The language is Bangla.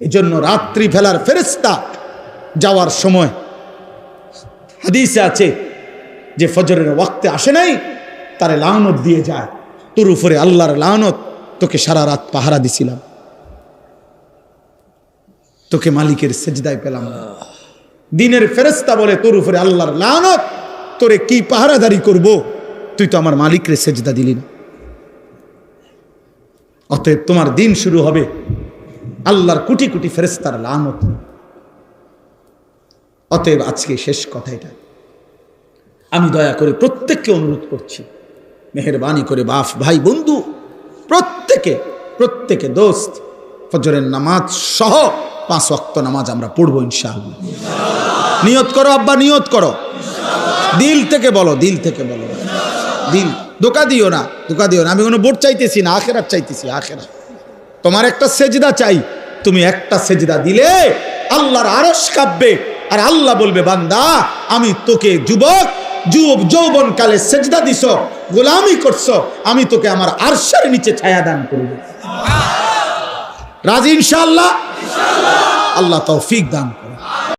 এই জন্য রাত্রি ফেলার ফেরেস্তা যাওয়ার সময় হাদিসে আছে যে ফজরের ওয়াক্তে আসে নাই, তারে লানত দিয়ে যায়। তোর উপরে আল্লাহর লানত, তোকে সারা রাত পাহারা দিছিলাম। তোকে মালিকের সেজদায় পেলাম। দিনের ফেরেস্তা বলে, তোর উপরে আল্লাহর লানত, তোরে কি পাহারাদারি করব? তুই তো আমার মালিকরে সেজদা দিলি না। অতএব তোমার দিন শুরু হবে আল্লাহর কোটি কোটি ফেরেস্তার লানত অতএব আজকে শেষ কথা এটা। আমি দয়া করে প্রত্যেককে অনুরোধ করছি, মেহরবানি করে বাপ ভাই, বন্ধু, প্রত্যেকে প্রত্যেকে দোস্ত, ফজরের নামাজ সহ পাঁচ অক্ত নামাজ আমরা পড়ব ইনশাআল্লাহ। নিয়ত করো আব্বা, নিয়ত করো। দিল থেকে বলো, দিল থেকে বলো। দিল দোকা দিও না দোকা দিও না। আমি কোনো বোট চাইতেছি না, আখেরাত চাইতেছি আখেরা তোমার একটা সেজদা চাই। তুমি একটা সেজদা দিলে আল্লাহর আরস কাঁপবে আর আল্লাহ বলবে, বান্দা, আমি তোকে যুবক, যুব যৌবন কালে সেজদা দিস গোলামি করছ, আমি তোকে আমার আরশের নিচে ছায়া দান করব। রাজি ইনশাআল্লাহ। আল্লাহ তৌফিক দান করুন।